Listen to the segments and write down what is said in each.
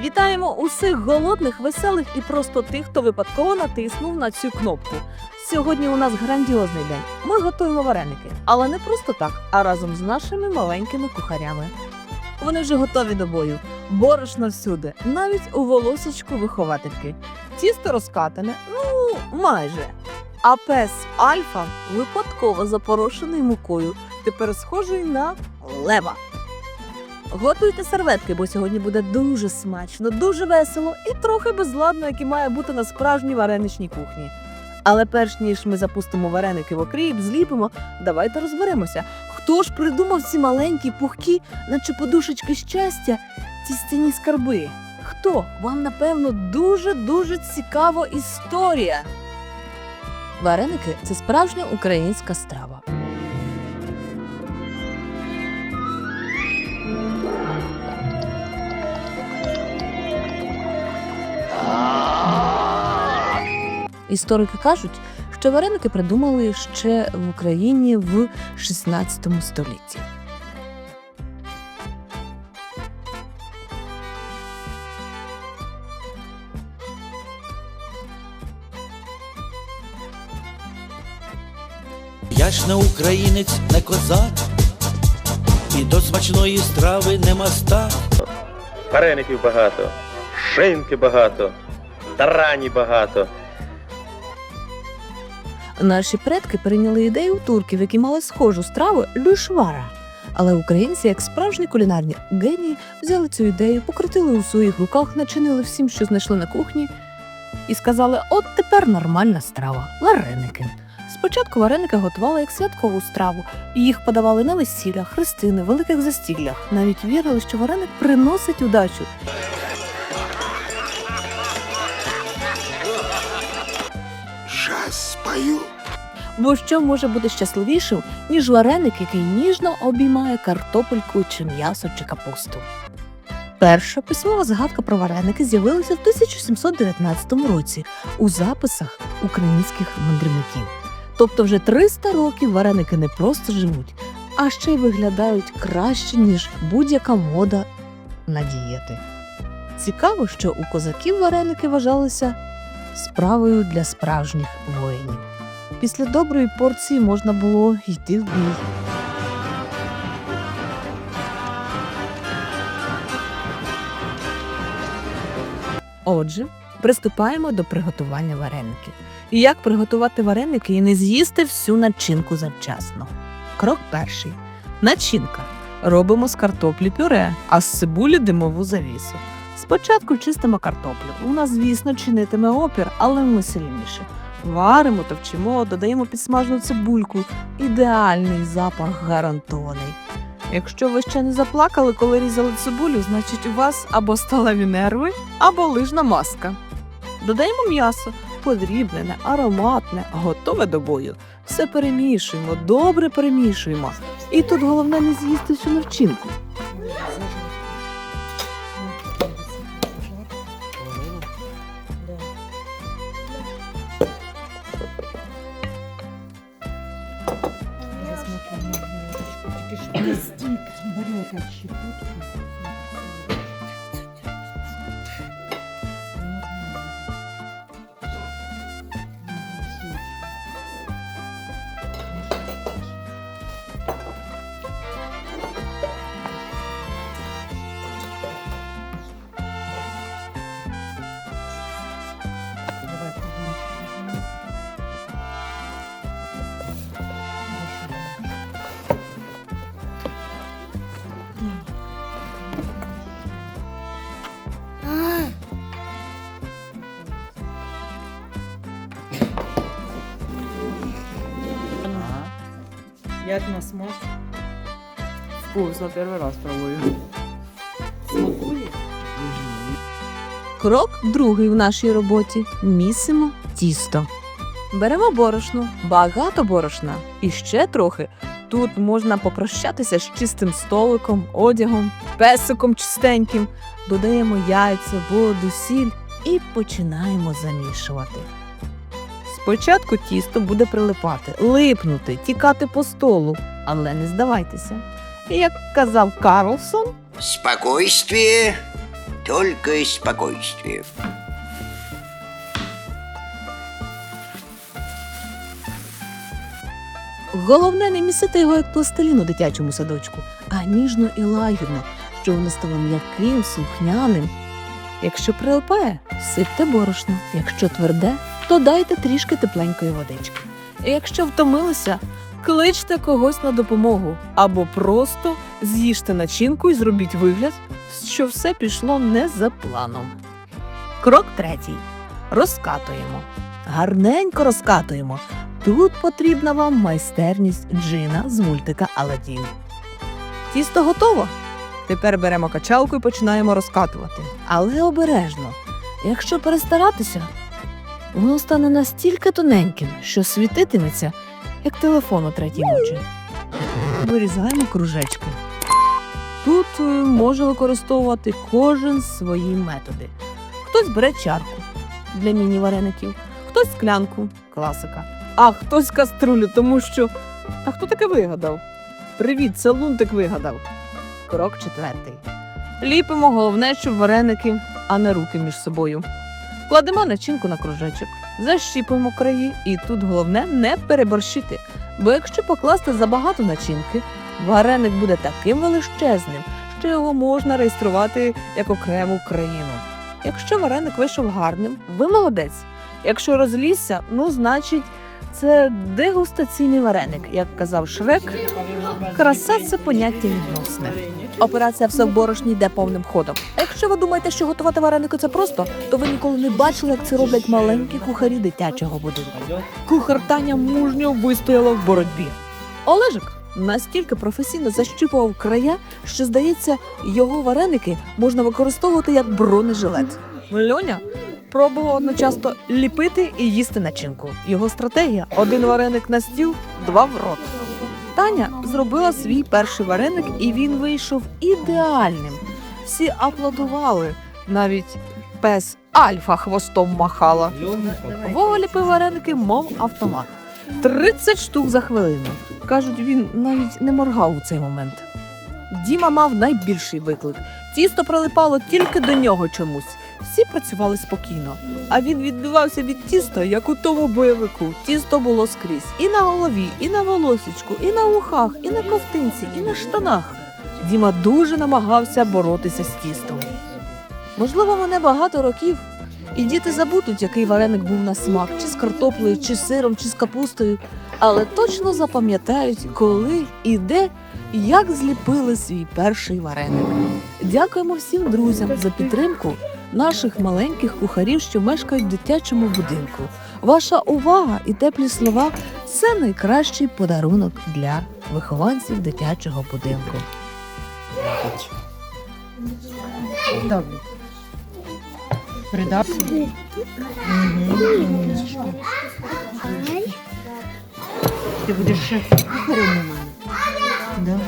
Вітаємо усіх голодних, веселих і просто тих, хто випадково натиснув на цю кнопку. Сьогодні у нас грандіозний день. Ми готуємо вареники, але не просто так, а разом з нашими маленькими кухарями. Вони вже готові до бою. Борошно всюди, навіть у волосечку виховательки. Тісто розкатане, ну майже. А пес Альфа випадково запорошений мукою, тепер схожий на лева. Готуйте серветки, бо сьогодні буде дуже смачно, дуже весело і трохи безладно, як і має бути на справжній вареничній кухні. Але перш ніж ми запустимо вареники в окріп, зліпимо, давайте розберемося, хто ж придумав ці маленькі, пухкі, наче подушечки щастя, ці стіні скарби. Хто? Вам, напевно, дуже-дуже цікава історія. Вареники це справжня українська страва. Історики кажуть, що вареники придумали ще в Україні в 16 столітті. Я ж не українець, не козак, і до смачної страви не мастак. Вареників багато, шинки багато, тарані багато. Наші предки прийняли ідею турків, які мали схожу страву люшвара. Але українці, як справжні кулінарні генії, взяли цю ідею, покрутили у своїх руках, начинили всім, що знайшли на кухні, і сказали: от тепер нормальна страва вареники. Спочатку вареники готували як святкову страву, і їх подавали на весіллях, хрестини, великих застіллях. Навіть вірили, що вареник приносить удачу. Спою. Бо що може бути щасливішим, ніж вареник, який ніжно обіймає картопельку чи м'ясо чи капусту? Перша письмова згадка про вареники з'явилася в 1719 році у записах українських мандрівників. Тобто вже 300 років вареники не просто живуть, а ще й виглядають краще, ніж будь-яка мода на дієти. Цікаво, що у козаків вареники вважалися справою для справжніх воїнів. Після доброї порції можна було йти в бій. Отже, приступаємо до приготування вареників. І як приготувати вареники і не з'їсти всю начинку завчасно? Крок перший. Начинка. Робимо з картоплі пюре, а з цибулі димову завісу. Спочатку чистимо картоплю. Вона, звісно, чинитиме опір, але ми сильніше. Варимо, товчимо, додаємо підсмажену цибульку. Ідеальний запах гарантований. Якщо ви ще не заплакали, коли різали цибулю, значить у вас або сталеві нерви, або лижна маска. Додаємо м'ясо, подрібнене, ароматне, готове до бою. Все перемішуємо, добре перемішуємо. І тут головне не з'їсти всю навчинку. Як на смак? Вкусно, перший раз пробую. Смакує? Крок другий в нашій роботі місимо тісто. Беремо борошно, багато борошна і ще трохи. Тут можна попрощатися з чистим столиком, одягом, песиком чистеньким. Додаємо яйця, воду, сіль і починаємо замішувати. Спочатку тісто буде прилипати, липнути, тікати по столу, але не здавайтеся. Як казав Карлсон, Спокойствие. только спокойствие. Головне не місити його як пластилін у дитячому садочку, а ніжно і лагідно, щоб воно стало м'яким, слухняним. Якщо прилипає, сипте борошно. Якщо тверде, то дайте трішки тепленької водички. Якщо втомилися, кличте когось на допомогу або просто з'їжте начинку і зробіть вигляд, що все пішло не за планом. Крок третій. Розкатуємо. Гарненько розкатуємо. Тут потрібна вам майстерність джина з мультика Аладдін. Тісто готово. Тепер беремо качалку і починаємо розкатувати. Але обережно. Якщо перестаратися, воно стане настільки тоненьким, що світитиметься, як телефон у третій ночі. Вирізаємо кружечки. Тут е, може використовувати кожен свої методи. Хтось бере чарку для міні-вареників, хтось склянку класика, а хтось каструлю, тому що. А хто таке вигадав? Привіт, це лунтик вигадав. Крок четвертий. Ліпимо головне, щоб вареники, а не руки між собою. Кладемо начинку на кружечок, защіпуємо краї, і тут головне не переборщити. Бо якщо покласти забагато начинки, вареник буде таким величезним, що його можна реєструвати як окрему країну. Якщо вареник вийшов гарним, ви молодець. Якщо розлізся, ну значить це дегустаційний вареник, як казав Шрек. Краса це поняття відносне. Операція все в борошні йде повним ходом. А якщо ви думаєте, що готувати вареники це просто, то ви ніколи не бачили, як це роблять маленькі кухарі дитячого будинку. Кухар Таня мужньо вистояла в боротьбі. Олежик настільки професійно защіпував края, що здається, його вареники можна використовувати як бронежилет. Льоня пробував одночасно ліпити і їсти начинку. Його стратегія один вареник на стіл, два в рот. Таня зробила свій перший вареник, і він вийшов ідеальним. Всі аплодували. Навіть пес Альфа хвостом махала. Вова ліпив вареники, мов автомат. 30 штук за хвилину. Кажуть, він навіть не моргав у цей момент. Діма мав найбільший виклик. Тісто прилипало тільки до нього чомусь. Всі працювали спокійно, а він відбивався від тіста, як у тому бойовику. Тісто було скрізь і на голові, і на волосічку, і на ухах, і на ковтинці, і на штанах. Діма дуже намагався боротися з тістом. Можливо, мене багато років, і діти забудуть, який вареник був на смак, чи з картоплею, чи з сиром, чи з капустою, але точно запам'ятають, коли і де, як зліпили свій перший вареник. Дякуємо всім друзям за підтримку наших маленьких кухарів, що мешкають в дитячому будинку. Ваша увага і теплі слова це найкращий подарунок для вихованців дитячого будинку. Добре. Придав. Ти будеш ще кухарем у мене.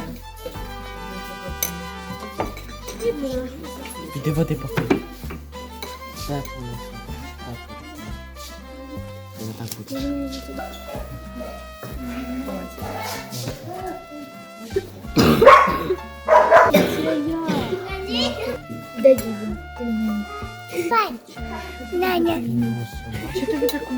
Іди води попий. Так, так буде. Дадим. Пань, Наня. Что тебе так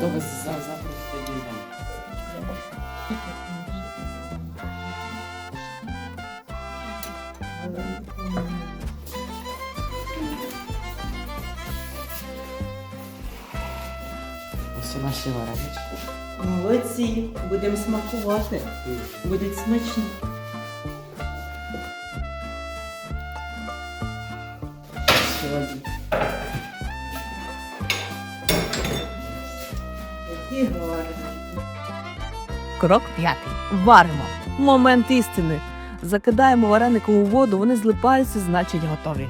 мало? Стоп, за завтра тоді. Ось наші варенички. Молодці, будемо смакувати. Будуть смачні. Крок п'ятий. Варимо. Момент істини. Закидаємо вареники у воду, вони злипаються, значить готові.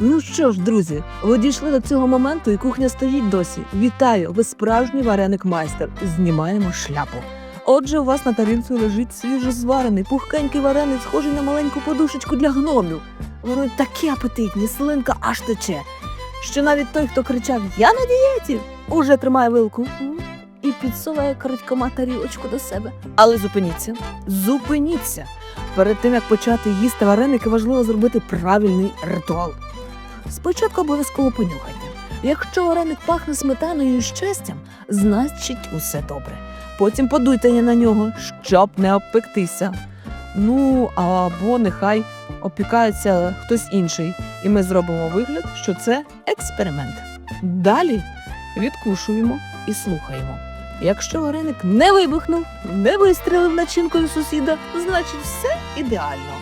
Ну що ж, друзі, ви дійшли до цього моменту, і кухня стоїть досі. Вітаю! Ви справжній вареник майстер. Знімаємо шляпу. Отже, у вас на тарілці лежить свіжозварений, пухкенький вареник, схожий на маленьку подушечку для гномів. Вони такі апетитні, слинка аж тече. Що навіть той, хто кричав Я на дієті, уже тримає вилку і підсуває крадькома тарілочку до себе. Але зупиніться, зупиніться. Перед тим як почати їсти вареники, важливо зробити правильний ритуал. Спочатку обов'язково понюхайте. Якщо вареник пахне сметаною і щастям, значить усе добре. Потім подуйте на нього, щоб не обпектися. Ну або нехай опікається хтось інший, і ми зробимо вигляд, що це експеримент. Далі відкушуємо і слухаємо. Якщо вареник не вибухнув, не вистрілив начинкою сусіда, значить все ідеально.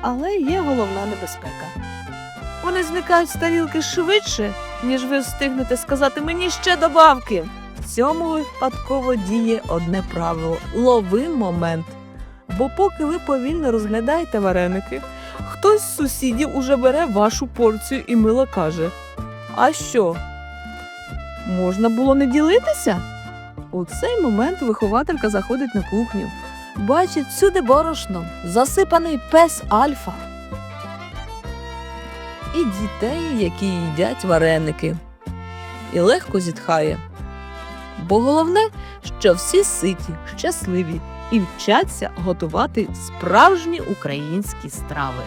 Але є головна небезпека. Вони зникають з тарілки швидше, ніж ви встигнете сказати мені ще добавки. В цьому випадково діє одне правило лови момент. Бо поки ви повільно розглядаєте вареники, хтось з сусідів уже бере вашу порцію і мило каже: А що? Можна було не ділитися? У цей момент вихователька заходить на кухню, бачить всюди борошно, засипаний пес Альфа. І дітей, які їдять вареники. І легко зітхає. Бо головне, що всі ситі, щасливі і вчаться готувати справжні українські страви.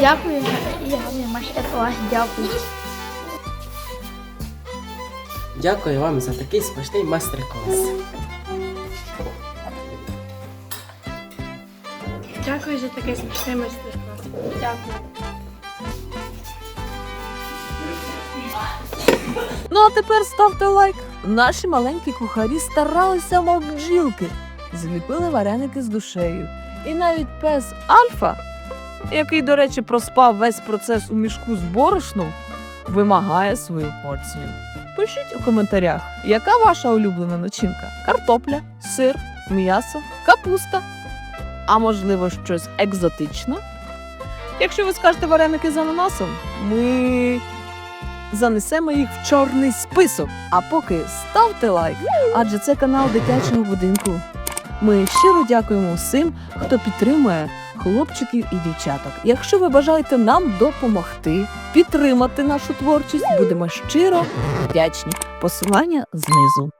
Дякую, я майстер клас, дякую. Дякую вам за такий смачний майстер-клас. Дякую за такий смачний майстер-клас. Дякую. Ну а тепер ставте лайк. Наші маленькі кухарі старалися, мов бджілки, зліпили вареники з душею. І навіть пес Альфа, який, до речі, проспав весь процес у мішку з борошном, вимагає свою порцію. Пишіть у коментарях, яка ваша улюблена начинка: картопля, сир, м'ясо, капуста, а можливо, щось екзотичне. Якщо ви скажете вареники з ананасом, ми занесемо їх в чорний список. А поки ставте лайк, адже це канал дитячого будинку. Ми щиро дякуємо всім, хто підтримує хлопчиків і дівчаток. Якщо ви бажаєте нам допомогти, підтримати нашу творчість, будемо щиро вдячні. Посилання знизу.